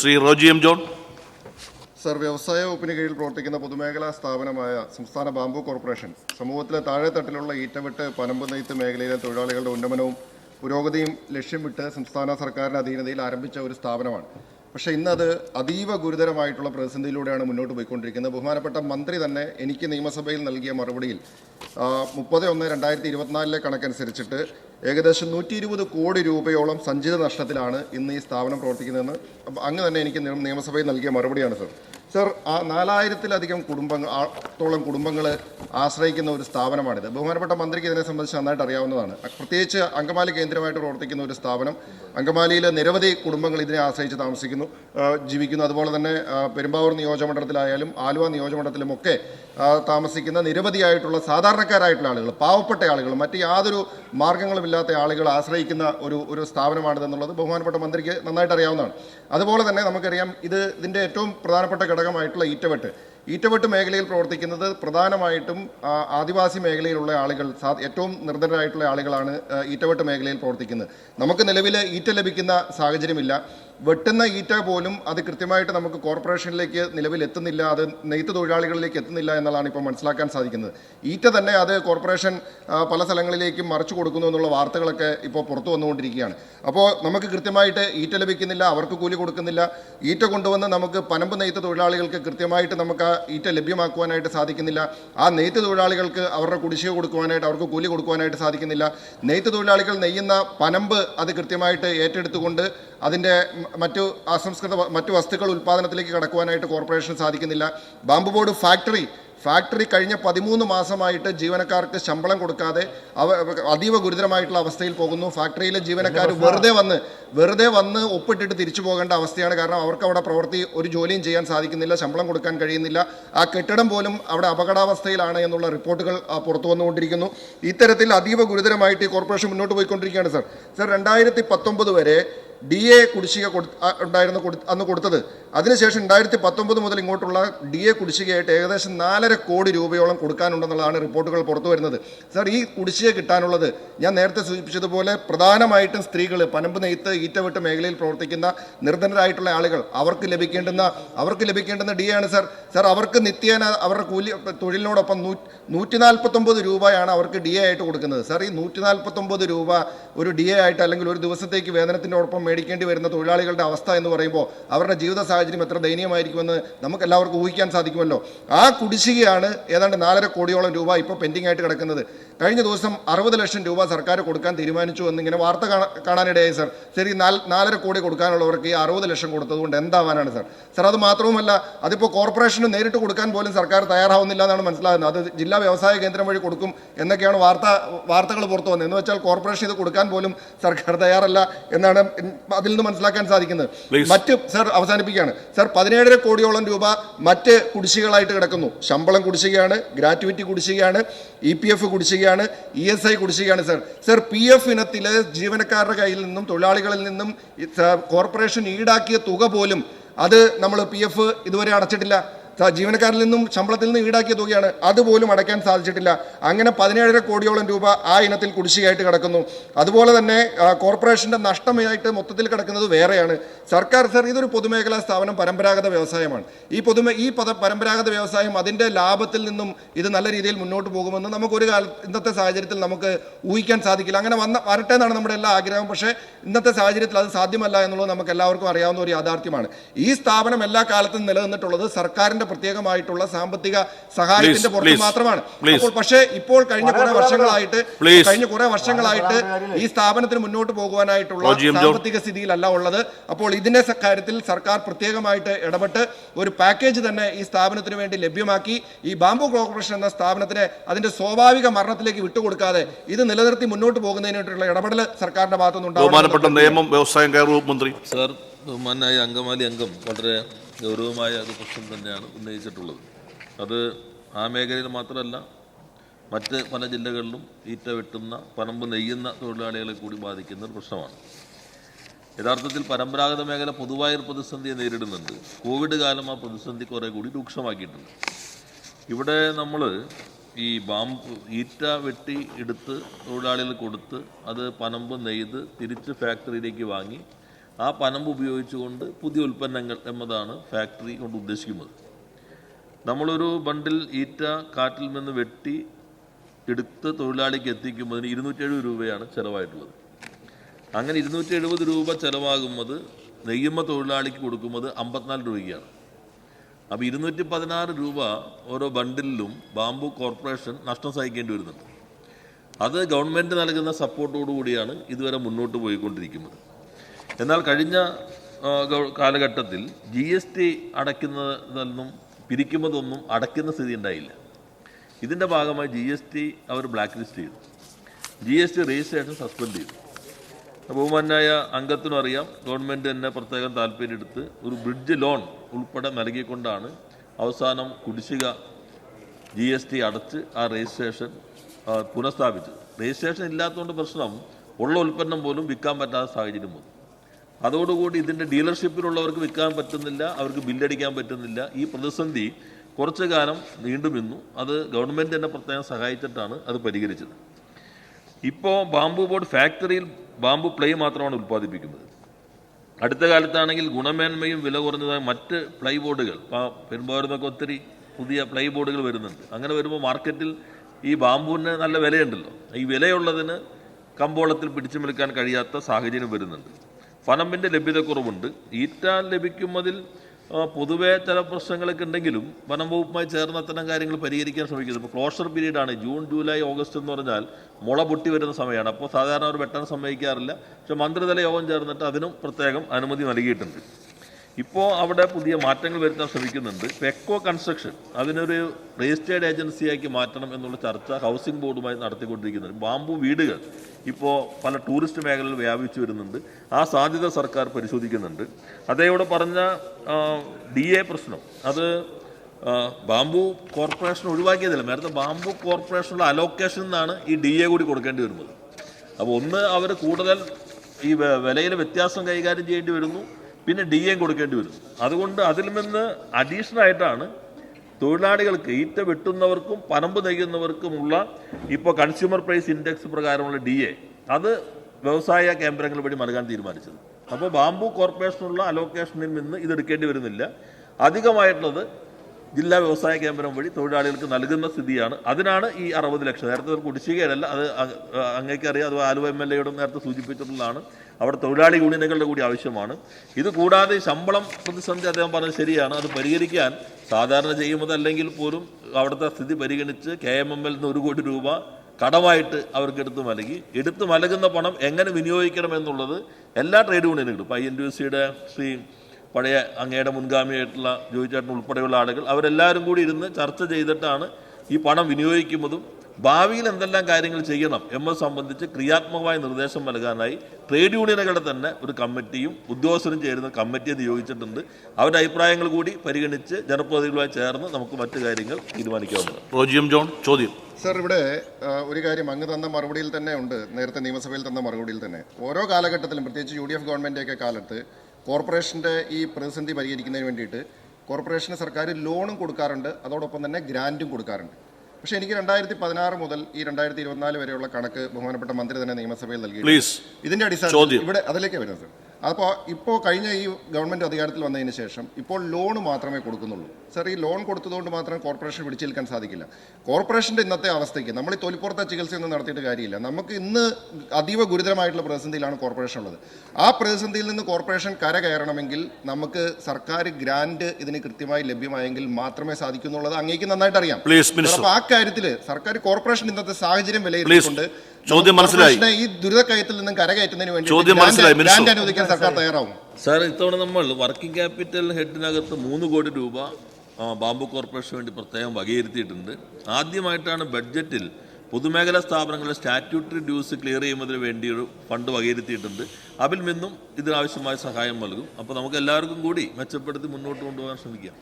Shri Roji M John. Sir വ്യവസായ വകുപ്പിന് കീഴിൽ പ്രവർത്തിക്കുന്ന പൊതുമേഖലാ സ്ഥാപനമായ സംസ്ഥാന ബാംബു കോർപ്പറേഷൻ സമൂഹത്തിലെ താഴെത്തട്ടിലുള്ള ഈറ്റവെട്ട് പനമ്പ് നെയ്ത്ത് മേഖലയിലെ തൊഴിലാളികളുടെ ഉന്നമനവും പുരോഗതിയും ലക്ഷ്യമിട്ട് സംസ്ഥാന സർക്കാരിന്റെ അധീനതയിൽ ആരംഭിച്ച ഒരു സ്ഥാപനമാണ്. പക്ഷേ ഇന്നത് അതീവ ഗുരുതരമായിട്ടുള്ള പ്രതിസന്ധിയിലൂടെയാണ് മുന്നോട്ട് പോയിക്കൊണ്ടിരിക്കുന്നത്. ബഹുമാനപ്പെട്ട മന്ത്രി തന്നെ എനിക്ക് നിയമസഭയിൽ നൽകിയ മറുപടിയിൽ മുപ്പത് ഒന്ന് രണ്ടായിരത്തി ഇരുപത്തിനാലിലെ കണക്കനുസരിച്ചിട്ട് ഏകദേശം നൂറ്റി ഇരുപത് കോടി രൂപയോളം സഞ്ചിത നഷ്ടത്തിലാണ് ഇന്ന് ഈ സ്ഥാപനം പ്രവർത്തിക്കുന്നതെന്ന് അങ്ങ് തന്നെ എനിക്ക് നിയമസഭയിൽ നൽകിയ മറുപടിയാണ് സർ. സർ ആ നാലായിരത്തിലധികം കുടുംബങ്ങൾ ആത്തോളം കുടുംബങ്ങൾ ആശ്രയിക്കുന്ന ഒരു സ്ഥാപനമാണിത്. ബഹുമാനപ്പെട്ട മന്ത്രിക്ക് ഇതിനെ സംബന്ധിച്ച് നന്നായിട്ട് അറിയാവുന്നതാണ്. പ്രത്യേകിച്ച് അങ്കമാലി കേന്ദ്രമായിട്ട് പ്രവർത്തിക്കുന്ന ഒരു സ്ഥാപനം അങ്കമാലിയിലെ നിരവധി കുടുംബങ്ങൾ ഇതിനെ ആശ്രയിച്ച് താമസിക്കുന്നു ജീവിക്കുന്നു. അതുപോലെ തന്നെ പെരുമ്പാവൂർ നിയോജകമണ്ഡലത്തിലായാലും ആലുവ നിയോജകമണ്ഡലത്തിലുമൊക്കെ താമസിക്കുന്ന നിരവധിയായിട്ടുള്ള സാധാരണക്കാരായിട്ടുള്ള ആളുകൾ പാവപ്പെട്ട ആളുകൾ മറ്റ് യാതൊരു മാർഗങ്ങളുമില്ലാത്ത ആളുകൾ ആശ്രയിക്കുന്ന ഒരു ഒരു സ്ഥാപനമാണിതെന്നുള്ളത് ബഹുമാനപ്പെട്ട മന്ത്രിക്ക് നന്നായിട്ട് അറിയാവുന്നതാണ്. അതുപോലെ തന്നെ നമുക്കറിയാം ഇത് ഇതിന്റെ ഏറ്റവും പ്രധാനപ്പെട്ട ഘടകമായിട്ടുള്ള ഈറ്റവെട്ട്. ഈറ്റവെട്ട് മേഖലയിൽ പ്രവർത്തിക്കുന്നത് പ്രധാനമായിട്ടും ആദിവാസി മേഖലയിലുള്ള ആളുകൾ ഏറ്റവും നിർദ്ധനരായിട്ടുള്ള ആളുകളാണ് ഈറ്റവെട്ട് മേഖലയിൽ പ്രവർത്തിക്കുന്നത്. നമുക്ക് നിലവിൽ ഈറ്റ ലഭിക്കുന്ന സാഹചര്യമില്ല. വെട്ടുന്ന ഈറ്റ പോലും അത് കൃത്യമായിട്ട് നമുക്ക് കോർപ്പറേഷനിലേക്ക് നിലവിൽ എത്തുന്നില്ല അത് നെയ്ത്ത് തൊഴിലാളികളിലേക്ക് എത്തുന്നില്ല എന്നുള്ളതാണ് ഇപ്പോൾ മനസ്സിലാക്കാൻ സാധിക്കുന്നത്. ഈറ്റ തന്നെ അത് കോർപ്പറേഷൻ പല സ്ഥലങ്ങളിലേക്കും മറിച്ചു കൊടുക്കുന്നു എന്നുള്ള വാർത്തകളൊക്കെ ഇപ്പോൾ പുറത്തു വന്നുകൊണ്ടിരിക്കുകയാണ്. അപ്പോൾ നമുക്ക് കൃത്യമായിട്ട് ഈറ്റ ലഭിക്കുന്നില്ല അവർക്ക് കൂലി കൊടുക്കുന്നില്ല. ഈറ്റ കൊണ്ടുവന്ന് നമുക്ക് പനമ്പ് നെയ്ത്ത് തൊഴിലാളികൾക്ക് കൃത്യമായിട്ട് നമുക്ക് ആ ഈറ്റ ലഭ്യമാക്കുവാനായിട്ട് സാധിക്കുന്നില്ല. ആ നെയ്ത്ത് തൊഴിലാളികൾക്ക് അവരുടെ കുടിശ്ശിക കൊടുക്കുവാനായിട്ട് അവർക്ക് കൂലി കൊടുക്കുവാനായിട്ട് സാധിക്കുന്നില്ല. നെയ്ത്ത് തൊഴിലാളികൾ നെയ്യുന്ന പനമ്പ് അത് കൃത്യമായിട്ട് ഏറ്റെടുത്തുകൊണ്ട് അതിന്റെ മറ്റു അസംസ്കൃത മറ്റു വസ്തുക്കൾ ഉൽപ്പാദനത്തിലേക്ക് കടക്കുവാനായിട്ട് കോർപ്പറേഷന് സാധിക്കുന്നില്ല. ബാമ്പു ബോർഡ് ഫാക്ടറി ഫാക്ടറി കഴിഞ്ഞ പതിമൂന്ന് മാസമായിട്ട് ജീവനക്കാർക്ക് ശമ്പളം കൊടുക്കാതെ അവ അതീവ ഗുരുതരമായിട്ടുള്ള അവസ്ഥയിൽ പോകുന്നു. ഫാക്ടറിയിലെ ജീവനക്കാർ വെറുതെ വന്ന് വെറുതെ വന്ന് ഒപ്പിട്ടിട്ട് തിരിച്ചു പോകേണ്ട അവസ്ഥയാണ്. കാരണം അവർക്ക് അവിടെ പ്രവൃത്തി ഒരു ജോലിയും ചെയ്യാൻ സാധിക്കുന്നില്ല ശമ്പളം കൊടുക്കാൻ കഴിയുന്നില്ല. ആ കെട്ടിടം പോലും അവിടെ അപകടാവസ്ഥയിലാണ് എന്നുള്ള റിപ്പോർട്ടുകൾ പുറത്തു വന്നുകൊണ്ടിരിക്കുന്നു. ഇത്തരത്തിൽ അതീവ ഗുരുതരമായിട്ട് ഈ കോർപ്പറേഷൻ മുന്നോട്ട് പോയിക്കൊണ്ടിരിക്കുകയാണ് സർ. സർ രണ്ടായിരത്തി പത്തൊമ്പത് വരെ ഡി എ കുടിശ്ശിക കൊടു ഉണ്ടായിരുന്നു അന്ന് കൊടുത്തത്. അതിനുശേഷം രണ്ടായിരത്തി പത്തൊമ്പത് മുതൽ ഇങ്ങോട്ടുള്ള ഡി എ കുടിശ്ശികയായിട്ട് ഏകദേശം നാലര കോടി രൂപയോളം കൊടുക്കാനുണ്ടെന്നുള്ളതാണ് റിപ്പോർട്ടുകൾ പുറത്തു വരുന്നത്. സാർ ഈ കുടിശ്ശിക കിട്ടാനുള്ളത് ഞാൻ നേരത്തെ സൂചിപ്പിച്ചതുപോലെ പ്രധാനമായിട്ടും സ്ത്രീകൾ പനമ്പ് നെയ്ത്ത് ഈറ്റവെട്ട് മേഖലയിൽ പ്രവർത്തിക്കുന്ന നിർധനരായിട്ടുള്ള ആളുകൾ അവർക്ക് ലഭിക്കേണ്ടുന്ന അവർക്ക് ലഭിക്കേണ്ടുന്ന ഡി ആണ് സാർ. സാർ അവർക്ക് നിത്യേന അവരുടെ കൂലി തൊഴിലിനോടൊപ്പം നൂറ്റി നാൽപ്പത്തൊമ്പത് രൂപയാണ് അവർക്ക് ഡി എ ആയിട്ട് കൊടുക്കുന്നത്. സാർ ഈ നൂറ്റി നാൽപ്പത്തൊമ്പത് രൂപ ഒരു ഡി എ ആയിട്ട് അല്ലെങ്കിൽ ഒരു ദിവസത്തേക്ക് വേതനത്തിനോടൊപ്പം മേടിക്കേണ്ടി വരുന്ന തൊഴിലാളികളുടെ അവസ്ഥ എന്ന് പറയുമ്പോൾ അവരുടെ ജീവിത സാഹചര്യം എത്ര ദയനീയമായിരിക്കുമെന്ന് നമുക്ക് എല്ലാവർക്കും ഊഹിക്കാൻ സാധിക്കുമല്ലോ. ആ കുടിശ്ശികയാണ് ഏതാണ്ട് നാലര കോടിയോളം രൂപ ഇപ്പോൾ പെൻഡിംഗ് ആയിട്ട് കിടക്കുന്നത്. കഴിഞ്ഞ ദിവസം അറുപത് ലക്ഷം രൂപ സർക്കാർ കൊടുക്കാൻ തീരുമാനിച്ചു എന്നിങ്ങനെ വാർത്ത കാണാ- കാണാനിടയായി സർ. ശരി നാല് നാലര കോടി കൊടുക്കാനുള്ളവർക്ക് ഈ അറുപത് ലക്ഷം കൊടുത്തതുകൊണ്ട് എന്താവാനാണ് സർ? സർ അത് മാത്രവുമല്ല അതിപ്പോൾ കോർപ്പറേഷന് നേരിട്ട് കൊടുക്കാൻ പോലും സർക്കാർ തയ്യാറാവുന്നില്ല എന്നാണ് മനസ്സിലാകുന്നത്. അത് ജില്ലാ വ്യവസായ കേന്ദ്രം വഴി കൊടുക്കും എന്നൊക്കെയാണ് വാർത്ത വാർത്തകൾ പുറത്തു വന്നത്. എന്ന് വെച്ചാൽ കോർപ്പറേഷൻ ഇത് കൊടുക്കാൻ പോലും സർക്കാർ തയ്യാറല്ല എന്നാണ് അതിൽ നിന്ന് മനസ്സിലാക്കാൻ സാധിക്കുന്നത്. മറ്റ് സർ അവസാനിപ്പിക്കുകയാണ്. സർ പതിനേഴര കോടിയോളം രൂപ മറ്റ് കുടിശ്ശികളായിട്ട് കിടക്കുന്നു. ശമ്പളം കുടിശ്ശികയാണ് ഗ്രാറ്റുവിറ്റി കുടിശ്ശികയാണ് ഇ പി എഫ് കുടിശ്ശികയാണ് ഇ എസ് ഐ കുടിശ്ശികയാണ് സർ. സർ പി എഫ് ഇനത്തിലെ ജീവനക്കാരുടെ കയ്യിൽ നിന്നും തൊഴിലാളികളിൽ നിന്നും കോർപ്പറേഷൻ ഈടാക്കിയ തുക പോലും അത് നമ്മൾ പി എഫ് ഇതുവരെ അടച്ചിട്ടില്ല. ജീവനക്കാരിൽ നിന്നും ശമ്പളത്തിൽ നിന്ന് ഈടാക്കിയ തുകയാണ്. അതുപോലും അടയ്ക്കാൻ സാധിച്ചിട്ടില്ല. അങ്ങനെ പതിനേഴര കോടിയോളം രൂപ ആ ഇനത്തിൽ കുടിശ്ശികയായിട്ട് കിടക്കുന്നു. അതുപോലെ തന്നെ കോർപ്പറേഷന്റെ നഷ്ടമായിട്ട് മൊത്തത്തിൽ കിടക്കുന്നത് വേറെയാണ്. സർക്കാർ സർ ഇതൊരു പൊതുമേഖലാ സ്ഥാപനം പരമ്പരാഗത വ്യവസായമാണ്. ഈ പൊതുമേ ഈ പദ പരമ്പരാഗത വ്യവസായം അതിന്റെ ലാഭത്തിൽ നിന്നും ഇത് നല്ല രീതിയിൽ മുന്നോട്ട് പോകുമെന്ന് നമുക്കൊരു കാല ഇന്നത്തെ സാഹചര്യത്തിൽ നമുക്ക് ഊഹിക്കാൻ സാധിക്കില്ല. അങ്ങനെ വന്ന വരട്ടെ എന്നാണ് നമ്മുടെ എല്ലാ ആഗ്രഹം പക്ഷേ ഇന്നത്തെ സാഹചര്യത്തിൽ അത് സാധ്യമല്ല എന്നുള്ളത് നമുക്ക് എല്ലാവർക്കും അറിയാവുന്ന ഒരു യാഥാർത്ഥ്യമാണ്. ഈ സ്ഥാപനം എല്ലാ കാലത്തും നിലനിന്നിട്ടുള്ളത് സർക്കാരിന്റെ പ്രത്യേകമായിട്ടുള്ള സാമ്പത്തിക സഹായത്തിന്റെ പുറത്ത് മാത്രമാണ്. അപ്പോൾ പക്ഷേ ഇപ്പോൾ കഴിഞ്ഞ കുറെ വർഷങ്ങളായിട്ട് കഴിഞ്ഞ കുറെ വർഷങ്ങളായിട്ട് ഈ സ്ഥാപനത്തിന് മുന്നോട്ട് പോകുവാനായിട്ടുള്ള. ജോൺ. സാമ്പത്തിക സ്ഥിതിയിലല്ല ഉള്ളത്. അപ്പോൾ ഇതിന്റെ കാര്യത്തിൽ സർക്കാർ പ്രത്യേകമായിട്ട് ഇടപെട്ട് ഒരു പാക്കേജ് തന്നെ ഈ സ്ഥാപനത്തിന് വേണ്ടി ലഭ്യമാക്കി. ഈ ബാംബു കോർപ്പറേഷൻ എന്ന സ്ഥാപനത്തിന് അതിന്റെ സ്വാഭാവിക മരണത്തിലേക്ക് വിട്ടുകൊടുക്കാതെ ഇത് നിലനിർത്തി മുന്നോട്ട് പോകുന്നതിനായിട്ടുള്ള ഇടപെടൽ സർക്കാരിന്റെ ഭാഗത്തുനിന്നുണ്ടാകും ഭാഗത്തുനിന്നുണ്ടാവും നിയമം വ്യവസായം മന്ത്രി. സാർ ബഹുമാനായ അങ്കമാലി അംഗം വളരെ ഗൗരവമായ ഒരു പ്രശ്നം തന്നെയാണ് ഉന്നയിച്ചിട്ടുള്ളത്. അത് ആ മേഖലയിൽ മാത്രമല്ല മറ്റ് പല ജില്ലകളിലും ഈറ്റ വെട്ടുന്ന പനമ്പ് നെയ്യുന്ന തൊഴിലാളികളെ കൂടി ബാധിക്കുന്ന ഒരു പ്രശ്നമാണ്. യഥാർത്ഥത്തിൽ പരമ്പരാഗത മേഖല പൊതുവായൊരു പ്രതിസന്ധിയെ നേരിടുന്നുണ്ട്. കോവിഡ് കാലം ആ പ്രതിസന്ധി കുറേ കൂടി രൂക്ഷമാക്കിയിട്ടുണ്ട്. ഇവിടെ നമ്മൾ ഈ ബാമ്പ് ഈറ്റ വെട്ടി എടുത്ത് തൊഴിലാളികൾ കൊടുത്ത് അത് പനമ്പ് നെയ്ത് തിരിച്ച് ഫാക്ടറിയിലേക്ക് വാങ്ങി ആ പനമ്പ് ഉപയോഗിച്ചുകൊണ്ട് പുതിയ ഉൽപ്പന്നങ്ങൾ എന്നതാണ് ഫാക്ടറി കൊണ്ട് ഉദ്ദേശിക്കുന്നത്. നമ്മളൊരു ബണ്ടിൽ ഈറ്റ കാറ്റിൽ നിന്ന് വെട്ടി എടുത്ത് തൊഴിലാളിക്ക് എത്തിക്കുമ്പോൾ ഇരുന്നൂറ്റി എഴുപത് രൂപയാണ് ചിലവായിട്ടുള്ളത്. അങ്ങനെ ഇരുന്നൂറ്റി എഴുപത് രൂപ ചിലവാകുന്നത് നെയ്യുമ്മ തൊഴിലാളിക്ക് കൊടുക്കുന്നത് അമ്പത്തിനാല് രൂപയ്ക്കാണ്. അപ്പോൾ ഇരുന്നൂറ്റി പതിനാറ് രൂപ ഓരോ ബണ്ടിലും ബാംബു കോർപ്പറേഷൻ നഷ്ടം സഹിക്കേണ്ടി വരുന്നുണ്ട്. അത് ഗവൺമെന്റ് നൽകുന്ന സപ്പോർട്ടോടുകൂടിയാണ് ഇതുവരെ മുന്നോട്ട് പോയിക്കൊണ്ടിരിക്കുന്നത്. എന്നാൽ കഴിഞ്ഞ കാലഘട്ടത്തിൽ ജി എസ് ടി അടയ്ക്കുന്നതൊന്നും പിരിക്കുന്നതൊന്നും അടയ്ക്കുന്ന സ്ഥിതി ഉണ്ടായില്ല. ഇതിന്റെ ഭാഗമായി ജി എസ് ടി അവർ ബ്ലാക്ക് ലിസ്റ്റ് ചെയ്തു. G S T registration suspend ചെയ്തു. ബഹുമാനായ അംഗത്തിനും അറിയാം ഗവൺമെന്റ് തന്നെ പ്രത്യേകം താല്പര്യം എടുത്ത് ഒരു ബ്രിഡ്ജ് ലോൺ ഉൾപ്പെടെ നൽകിക്കൊണ്ടാണ് അവസാനം കുടിശ്ശിക ജി എസ് ടി അടച്ച് ആ രജിസ്ട്രേഷൻ പുനഃസ്ഥാപിച്ചത്. രജിസ്ട്രേഷൻ ഇല്ലാത്തതുകൊണ്ട് പ്രശ്നം ഉള്ള ഉൽപ്പന്നം പോലും വിൽക്കാൻ പറ്റാത്ത സാഹചര്യം വന്നു. അതോടുകൂടി ഇതിന്റെ ഡീലർഷിപ്പിലുള്ളവർക്ക് വിൽക്കാൻ പറ്റുന്നില്ല അവർക്ക് ബില്ലടിക്കാൻ പറ്റുന്നില്ല. ഈ പ്രതിസന്ധി കുറച്ചു കാലം നീണ്ടു നിന്നു. അത് ഗവൺമെന്റ് തന്നെ പ്രത്യേകം സഹായിച്ചിട്ടാണ് അത് പരിഹരിച്ചത്. ഇപ്പോൾ ബാംബു ബോർഡ് ഫാക്ടറിയിൽ ബാംബു പ്ലൈ മാത്രമാണ് ഉൽപ്പാദിപ്പിക്കുന്നത്. അടുത്ത കാലത്താണെങ്കിൽ ഗുണമേന്മയും വില കുറഞ്ഞതായ മറ്റ് പ്ലൈ ബോർഡുകൾ പെരുമ്പാവൂരിൽ ഒത്തിരി പുതിയ പ്ലൈ ബോർഡുകൾ വരുന്നുണ്ട്. അങ്ങനെ വരുമ്പോൾ മാർക്കറ്റിൽ ഈ ബാംബുവിന് നല്ല വിലയുണ്ടല്ലോ. ഈ വിലയുള്ളതിന് കമ്പോളത്തിൽ പിടിച്ചു കഴിയാത്ത സാഹചര്യം വരുന്നുണ്ട്. ഫനമ്പിന്റെ ലഭ്യതക്കുറവുണ്ട്. ഈറ്റ ലഭിക്കുന്നതിൽ പൊതുവേ ചില പ്രശ്നങ്ങളൊക്കെ ഉണ്ടെങ്കിലും വനം വകുപ്പുമായി ചേർന്ന് അത്തരം കാര്യങ്ങൾ പരിഹരിക്കാൻ ശ്രമിക്കുന്നത് ഇപ്പോൾ ക്ലോഷർ പീരീഡാണ് ജൂൺ ജൂലൈ ഓഗസ്റ്റ് എന്ന് പറഞ്ഞാൽ മുള പൊട്ടി വരുന്ന സമയമാണ്. അപ്പോൾ സാധാരണ അവർ വെട്ടാൻ സമ്മതിക്കാറില്ല. പക്ഷേ മന്ത്രിതല യോഗം ചേർന്നിട്ട് അതിനും പ്രത്യേകം അനുമതി നൽകിയിട്ടുണ്ട്. ഇപ്പോൾ അവിടെ പുതിയ മാറ്റങ്ങൾ വരുത്താൻ ശ്രമിക്കുന്നുണ്ട്. ഇപ്പോൾ എക്കോ കൺസ്ട്രക്ഷൻ അതിനൊരു രജിസ്റ്റേർഡ് ഏജൻസിയാക്കി മാറ്റണം എന്നുള്ള ചർച്ച ഹൗസിംഗ് ബോർഡുമായി നടത്തിക്കൊണ്ടിരിക്കുന്നുണ്ട്. ബാംബു വീടുകൾ ഇപ്പോൾ പല ടൂറിസ്റ്റ് മേഖലയിൽ വ്യാപിച്ചു വരുന്നുണ്ട്. ആ സാധ്യത സർക്കാർ പരിശോധിക്കുന്നുണ്ട്. അതേയോടെ പറഞ്ഞ ഡി എ പ്രശ്നം. അത് ബാംബു കോർപ്പറേഷൻ ഒഴിവാക്കിയതല്ല. നേരത്തെ ബാംബു കോർപ്പറേഷനുള്ള അലോക്കേഷൻ നിന്നാണ് ഈ ഡി എ കൂടി കൊടുക്കേണ്ടി വരുന്നത്. അപ്പോൾ ഒന്ന് അവർ കൂടുതൽ ഈ വിലയിലെ വ്യത്യാസം കൈകാര്യം ചെയ്യേണ്ടി വരുന്നു. പിന്നെ ഡി എം കൊടുക്കേണ്ടി വരും. അതുകൊണ്ട് അതിൽ നിന്ന് അഡീഷണൽ ആയിട്ടാണ് തൊഴിലാളികൾക്ക് ഈറ്റ വെട്ടുന്നവർക്കും പനമ്പ് നെയ്യുന്നവർക്കുമുള്ള ഇപ്പോൾ കൺസ്യൂമർ പ്രൈസ് ഇൻഡെക്സ് പ്രകാരമുള്ള ഡി എ അത് വ്യവസായ കേന്ദ്രങ്ങൾ വഴി നൽകാൻ തീരുമാനിച്ചത്. അപ്പോൾ ബാംബു കോർപ്പറേഷനുള്ള അലോക്കേഷനിൽ നിന്ന് ഇത് എടുക്കേണ്ടി വരുന്നില്ല. അധികമായിട്ടുള്ളത് ജില്ലാ വ്യവസായ കേന്ദ്രം വഴി തൊഴിലാളികൾക്ക് നൽകുന്ന സ്ഥിതിയാണ്. അതിനാണ് ഈ അറുപത് ലക്ഷം. നേരത്തെ കുടിശ്ശികയല്ല അത് അങ്ങേക്കറിയാം അത് ആലുവ എം എൽ എയോടും നേരത്തെ സൂചിപ്പിച്ചിട്ടുള്ളതാണ്. അവിടെ തൊഴിലാളി യൂണിയനുകളുടെ കൂടി ആവശ്യമാണ്. ഇത് കൂടാതെ ശമ്പളം പ്രതിസന്ധി അദ്ദേഹം പറഞ്ഞത് ശരിയാണ്. അത് പരിഹരിക്കാൻ സാധാരണ ചെയ്യുന്നതല്ലെങ്കിൽ പോലും അവിടുത്തെ സ്ഥിതി പരിഗണിച്ച് കെ എം എം എൽ നിന്ന് ഒരു കോടി രൂപ കടമായിട്ട് അവർക്ക് എടുത്തു മലകി. എടുത്തു മലകുന്ന പണം എങ്ങനെ വിനിയോഗിക്കണം എന്നുള്ളത് എല്ലാ ട്രേഡ് യൂണിയനുകളും. ഇപ്പോൾ ഐ എൻ ഡി സിയുടെ ശ്രീ പഴയ അങ്ങയുടെ മുൻഗാമിയായിട്ടുള്ള ജോയിച്ചേട്ടൻ ഉൾപ്പെടെയുള്ള ആളുകൾ അവരെല്ലാവരും കൂടി ഇരുന്ന് ചർച്ച ചെയ്തിട്ടാണ് ഈ പണം വിനിയോഗിക്കുന്നതും ഭാവിയിൽ എന്തെല്ലാം കാര്യങ്ങൾ ചെയ്യണം എന്നത് സംബന്ധിച്ച് ക്രിയാത്മകമായ നിർദ്ദേശം നൽകാനായി ട്രേഡ് യൂണിയനുകളുടെ തന്നെ ഒരു കമ്മിറ്റിയും ഉദ്യോഗസ്ഥരും ചേരുന്ന കമ്മിറ്റിയെ നിയോഗിച്ചിട്ടുണ്ട് അവരുടെ അഭിപ്രായങ്ങൾ കൂടി പരിഗണിച്ച് ജനപ്രതിനിധികളുമായി ചേർന്ന് നമുക്ക് മറ്റു കാര്യങ്ങൾ തീരുമാനിക്കാവുന്നതാണ്. റോജിയം ജോൺ ചോദ്യം. സർ ഇവിടെ ഒരു കാര്യം അങ്ങ് തന്ന മറുപടിയിൽ തന്നെ ഉണ്ട്. നേരത്തെ നിയമസഭയിൽ തന്ന മറുപടിയിൽ തന്നെ. ഓരോ കാലഘട്ടത്തിലും പ്രത്യേകിച്ച് യു ഡി എഫ് ഗവൺമെന്റൊക്കെ കാലത്ത് കോർപ്പറേഷന്റെ ഈ പ്രതിസന്ധി പരിഹരിക്കുന്നതിന് വേണ്ടിയിട്ട് കോർപ്പറേഷന് സർക്കാർ ലോണും കൊടുക്കാറുണ്ട് അതോടൊപ്പം തന്നെ ഗ്രാന്റും കൊടുക്കാറുണ്ട് പക്ഷേ എനിക്ക് രണ്ടായിരത്തി പതിനാറ് മുതൽ ഈ രണ്ടായിരത്തി ഇരുപത്തിനാല് വരെയുള്ള കണക്ക് ബഹുമാനപ്പെട്ട മന്ത്രി തന്നെ നിയമസഭയിൽ നൽകി ഇതിന്റെ അടിസ്ഥാനത്തിൽ. ഇവിടെ അതിലേക്ക് വരുന്നത് സർ അപ്പോൾ ഇപ്പോൾ കഴിഞ്ഞ ഈ ഗവൺമെന്റ് അധികാരത്തിൽ വന്നതിന് ശേഷം ഇപ്പോൾ ലോൺ മാത്രമേ കൊടുക്കുന്നുള്ളൂ. സർ ഈ ലോൺ കൊടുത്തതുകൊണ്ട് മാത്രം കോർപ്പറേഷൻ പിടിച്ചേൽക്കാൻ സാധിക്കില്ല. കോർപ്പറേഷന്റെ ഇന്നത്തെ അവസ്ഥയ്ക്ക് നമ്മൾ ഈ തൊലിപ്പുറത്തെ ചികിത്സയൊന്നും നടത്തിയിട്ട് കാര്യമില്ല. നമുക്ക് ഇന്ന് അതീവ ഗുരുതരമായിട്ടുള്ള പ്രതിസന്ധിയിലാണ് കോർപ്പറേഷൻ ഉള്ളത്. ആ പ്രതിസന്ധിയിൽ നിന്ന് കോർപ്പറേഷൻ കര കയറണമെങ്കിൽ നമുക്ക് സർക്കാർ ഗ്രാൻഡ് ഇതിന് കൃത്യമായി ലഭ്യമായെങ്കിൽ മാത്രമേ സാധിക്കുന്നുള്ളത് അങ്ങേക്ക് നന്നായിട്ട് അറിയാം അപ്പോൾ ആ കാര്യത്തിൽ സർക്കാർ കോർപ്പറേഷൻ ഇന്നത്തെ സാഹചര്യം വിലയിരുത്തിക്കൊണ്ട് ചോദ്യം മനസ്സിലായി. ഈ ദുരിതക്കയത്തിൽ നിന്നും കരകയറ്റുന്നതിന് വേണ്ടി ചോദ്യം മനസ്സിലായി, അനുവദിക്കാൻ സർക്കാർ തയ്യാറാവും. സാർ ഇത്തവണ നമ്മൾ വർക്കിംഗ് ക്യാപിറ്റൽ ഹെഡിനകത്ത് മൂന്ന് കോടി രൂപ ബാംബു കോർപ്പറേഷന് വേണ്ടി പ്രത്യേകം വകയിരുത്തിയിട്ടുണ്ട്. ആദ്യമായിട്ടാണ് ബഡ്ജറ്റിൽ പൊതുമേഖലാ സ്ഥാപനങ്ങളുടെ സ്റ്റാറ്റ്യൂട്ടറി ഡ്യൂസ് ക്ലിയർ ചെയ്യുന്നതിന് വേണ്ടി ഒരു ഫണ്ട് വകയിരുത്തിയിട്ടുണ്ട്. അതിൽ നിന്നും ഇതിനാവശ്യമായ സഹായം നൽകും. അപ്പോൾ നമുക്ക് എല്ലാവർക്കും കൂടി മെച്ചപ്പെടുത്തി മുന്നോട്ട് കൊണ്ടുപോകാൻ ശ്രമിക്കാം.